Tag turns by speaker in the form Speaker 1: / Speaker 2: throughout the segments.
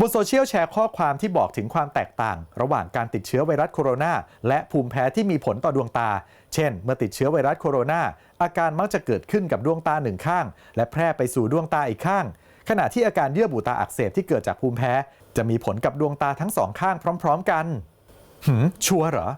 Speaker 1: บนโซเชียลแชร์ข้อความที่บอกถึงความแตกต่าง ระหว่างการติดเชื้อไวรัสโคโรนาและภูมิแพ้ที่มีผลต่อดวงตา เช่น เมื่อติดเชื้อไวรัสโคโรนาอาการมักจะเกิดขึ้นกับดวงตาหนึ่งข้าง และแพร่ไปสู่ดวงตาอีกข้าง ขณะที่อาการเยื่อบุตาอักเสบที่เกิดจากภูมิแพ้ จะมีผลกับดวงตาทั้งสองข้างพร้อม ๆ กันหืมชัวร์เหรอ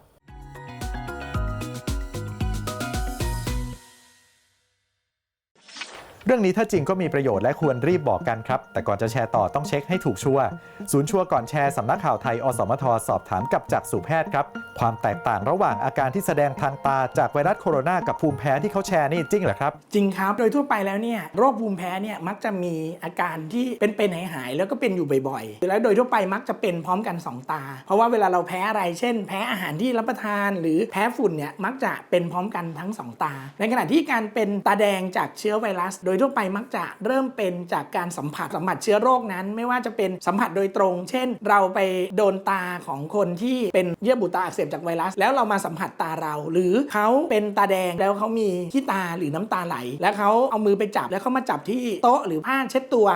Speaker 1: เรื่องนี้ถ้าจริงก็มีประโยชน์และควรรีบบอกกันครับ แต่ก่อนจะแชร์ต่อต้องเช็คให้ถูกชัวร์ศูนย์ชัวร์ก่อนแชร์สำนักข่าวไทย อสมท สอบถามกับจักษุแพทย์ครับ ความแตกต่างระหว่างอาการที่แสดงทางตาจากไวรัสโคโรนากับภูมิแพ้ที่เขาแชร์นี่จริงเหรอครับ
Speaker 2: จริงครับ โดยทั่วไปแล้วเนี่ยโรคภูมิแพ้เนี่ยมักจะมีอาการที่เป็นเป็นหายหายแล้วก็เป็นอยู่บ่อยๆ แล้วโดยทั่วไปมักจะเป็นพร้อมกัน2ตา เพราะว่าเวลาเราแพ้อะไร เช่น แพ้อาหารที่รับประทาน หรือแพ้ฝุ่นเนี่ยมักจะเป็นพร้อมกันทั้ง 2 ตา ในขณะที่การเป็นตาแดงจากเชื้อไวรัส โดยทั่วไปมักจะเริ่มเป็นจากการสัมผัสสัมผัสเชื้อโรคนั้น ไม่ว่าจะเป็นสัมผัสโดยตรง เช่น เราไปโดนตาของคนที่เป็นเยื่อบุตาอักเสบจากไวรัส แล้วเรามาสัมผัสตาเรา หรือเขาเป็นตาแดงแล้วเขามีที่ตาหรือน้ำตาไหล แล้วเขาเอามือไปจับแล้วเขามาจับที่โต๊ะหรือผ้าเช็ดตัว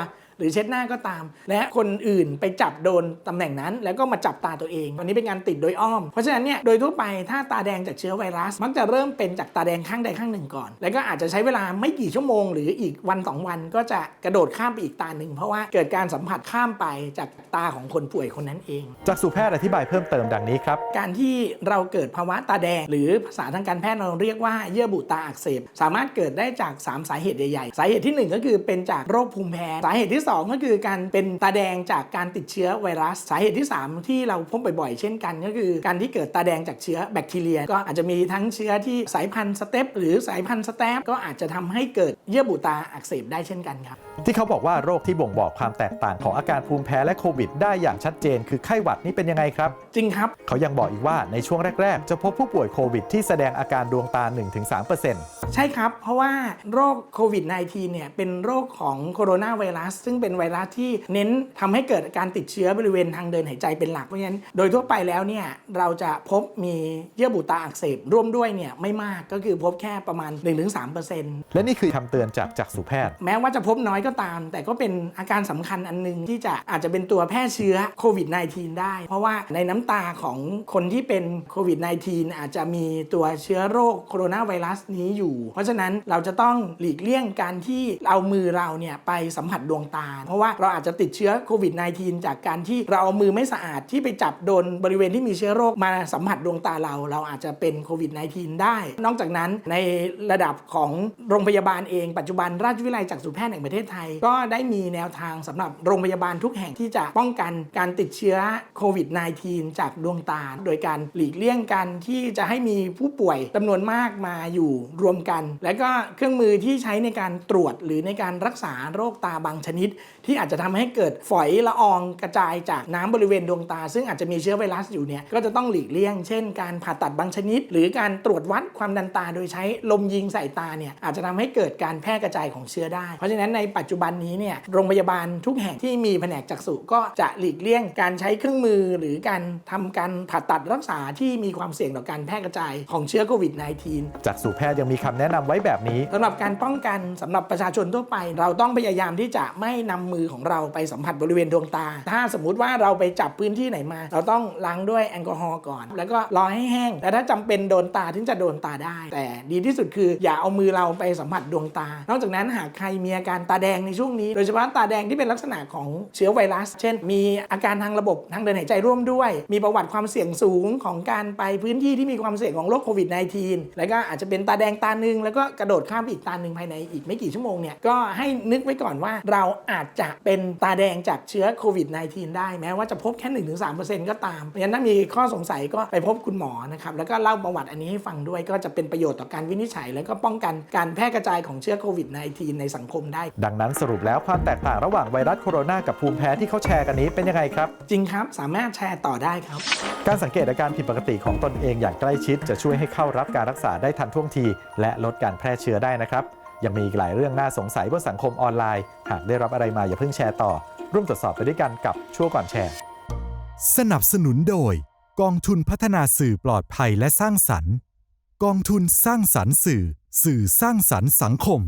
Speaker 2: หรือเช็ดหน้าก็ตาม และคนอื่นไปจับโดนตำแหน่งนั้น แล้วก็มาจับตาตัวเองวันนี้เป็นการติดโดยอ้อม เพราะฉะนั้นเนี่ยโดยทั่วไปถ้าตาแดงจากเชื้อไวรัส มักจะเริ่มเป็นจากตาแดงข้างใดข้างหนึ่งก่อน แล้วก็อาจจะใช้เวลาไม่กี่ชั่วโมง หรืออีกวันสองวันก็จะกระโดดข้ามไปอีกตาหนึ่งเพราะว่าเกิดการสัมผัสข้ามไปจากตาของคนป่วยคนนั้นเอง
Speaker 1: จักษุแพทย์อธิบายเพิ่มเติมดังนี้ครับ
Speaker 2: การที่เราเกิดภาวะตาแดง หรือภาษาทางการแพทย์เราเรียกว่าเยื่อบุตาอักเสบสามารถเกิดได้จาก 3 สาเหตุใหญ่ๆ สาเหตุที่ 1 ก็คือเป็นจากโรคภูมิแพ้สาเหตุที่2 ก็คือการเป็นตาแดงจากการติดเชื้อไวรัส สาเหตุที่ 3 ที่เราพบบ่อยๆ เช่นกัน ก็คือการที่เกิดตาแดงจากเชื้อแบคทีเรีย ก็อาจจะมีทั้งเชื้อที่สายพันธุ์สเตปหรือสายพันธุ์สแตปก็อาจจะทำให้เกิดเยื่อบุตาอักเสบได้เช่นกันครับ
Speaker 1: ที่เขาบอกว่าโรคที่บ่งบอกความแตกต่างของอาการภูมิแพ้และโควิด ได้อย่างชัดเจน คือไข้หวัดนี่เป็นยังไงครับ
Speaker 2: จริงครับ
Speaker 1: เขายังบอกอีกว่าในช่วงแรก ๆ จะพบผู้ป่วยโควิดที่แสดงอาการดวงตา 1-3%
Speaker 2: ใช่ครับ เพราะว่าโรคโควิด -19 เนี่ยเป็นโรคของโคโรนาไวรัสซึ่งเป็นไวรัสที่เน้นทำให้เกิดการติดเชื้อบริเวณทางเดินหายใจเป็นหลักเพราะฉะนั้นโดยทั่วไปแล้วเนี่ยเราจะพบมีเยื่อบุตาอักเสบร่วมด้วยเนี่ยไม่มากก็คือพบแค่ประมาณ 1-3%
Speaker 1: และนี่คือคำเตือนจากจักษุแพทย์
Speaker 2: แม้ว่าจะพบน้อยก็ตาม แต่ก็เป็นอาการสำคัญอันหนึงที่จะอาจจะเป็นตัวแพร่เชื้อโควิด -19 ได้ เพราะว่าในน้ำตาของคนที่เป็นโควิด -19 อาจจะมีตัวเชื้อโรคโคโรนาไวรัสนี้อยู่ เพราะฉะนั้นเราจะต้องหลีกเลี่ยงการที่เอามือเราเนี่ยไปสัมผัสดวงตาเพราะว่าเราอาจจะติดเชื้อโควิด -19 จากการที่เราเอามือไม่สะอาดที่ไปจับโดนบริเวณที่มีเชื้อโรคมาสัมผัสดวงตาเรา เราอาจจะเป็นโควิด -19 ได้ นอกจากนั้นในระดับของโรงพยาบาลเอง ปัจจุบันราชวิทยาลัยจักษุแพทย์แห่งประเทศไทย ก็ได้มีแนวทางสำหรับโรงพยาบาลทุกแห่งที่จะป้องกันการติดเชื้อโควิด -19 จากดวงตา โดยการหลีกเลี่ยงกันที่จะให้มีผู้ป่วยจำนวนมากมาอยู่รวมกัน และก็เครื่องมือที่ใช้ในการตรวจหรือในการรักษาโรคตาบางชนิดที่อาจจะทำให้เกิดฝอยละอองกระจายจากน้ำบริเวณดวงตา ซึ่งอาจจะมีเชื้อไวรัสอยู่เนี่ยก็จะต้องหลีกเลี่ยง เช่น การผ่าตัดบางชนิด หรือการตรวจวัดความดันตาโดยใช้ลมยิงใส่ตาเนี่ยอาจจะทำให้เกิดการแพร่กระจายของเชื้อได้ เพราะฉะนั้นในปัจจุบันนี้เนี่ยโรงพยาบาลทุกแห่งที่มีแผนกจักษุก็จะหลีกเลี่ยงการใช้เครื่องมือ หรือการทำการผ่าตัดรักษาที่มีความเสี่ยงต่อการแพร่กระจายของเชื้อโควิด -19
Speaker 1: จักษุแพทย์ยังมีคำแนะนำไว้แบบนี้
Speaker 2: สำหรับการป้องกันสำหรับประชาชนทั่วไป เราต้องพยายามที่จะไม่นำมือของเราไปสัมผัสบริเวณดวงตา ถ้าสมมุติว่าเราไปจับพื้นที่ไหนมา เราต้องล้างด้วยแอลกอฮอล์ก่อน แล้วก็รอให้แห้ง แต่ถ้าจำเป็นโดนตาถึงจะโดนตาได้ แต่ดีที่สุดคืออย่าเอามือเราไปสัมผัสดวงตา นอกจากนั้นหากใครมีอาการตาแดงในช่วงนี้ โดยเฉพาะตาแดงที่เป็นลักษณะของเชื้อไวรัส เช่น มีอาการทางระบบทางเดินหายใจร่วมด้วย มีประวัติความเสี่ยงสูงของการไปพื้นที่ที่มีความเสี่ยงของโรคโควิด -19 แล้วก็อาจจะเป็นตาแดงตาหนึ่งแล้วก็กระโดดข้ามไปอีกตาหนึ่งภายในอีกไม่กี่ชั่วโมงเนี่ยก็ให้นึกไว้ก่อนว่าเราอาจจะเป็นตาแดงจากเชื้อโควิด -19 ได้แม้ว่าจะพบแค่ 1-3%ก็ตามเพราะฉะนั้นถ้ามีข้อสงสัยก็ไปพบคุณหมอนะครับแล้วก็เล่าประวัติอันนี้ให้ฟังด้วยก็จะเป็นประโยชน์ต่อการวินิจฉัย แล้วก็ป้องกันการแพร่กระจายของเชื้อโควิด -19 ในสังคมได้
Speaker 1: ดังนั้นสรุปแล้วความแตกต่างระหว่างไวรัสโคโรนากับภูมิแพ้ที่เขาแชร์กันนี้เป็นยังไงครับ
Speaker 2: จริงครับสามารถแชร์ต่อได้ครับ
Speaker 1: การสังเกตอาการผิดปกติของตนเองอย่างใกล้ชิด จะช่วยให้เข้ารับการรักษาได้ทันท่วงที และลดการแพร่เชื้อได้นะครับ ยังมีอีกหลายเรื่องน่าสงสัยบนสังคมออนไลน์ หากได้รับอะไรมาอย่าเพิ่งแชร์ต่อ ร่วมตรวจสอบไปด้วยกันกับชั่วก่อนแชร์
Speaker 3: สนับสนุนโดย กองทุนพัฒนาสื่อปลอดภัยและสร้างสรรค์ กองทุนสร้างสรรค์สื่อ สื่อสร้างสรรค์สังคม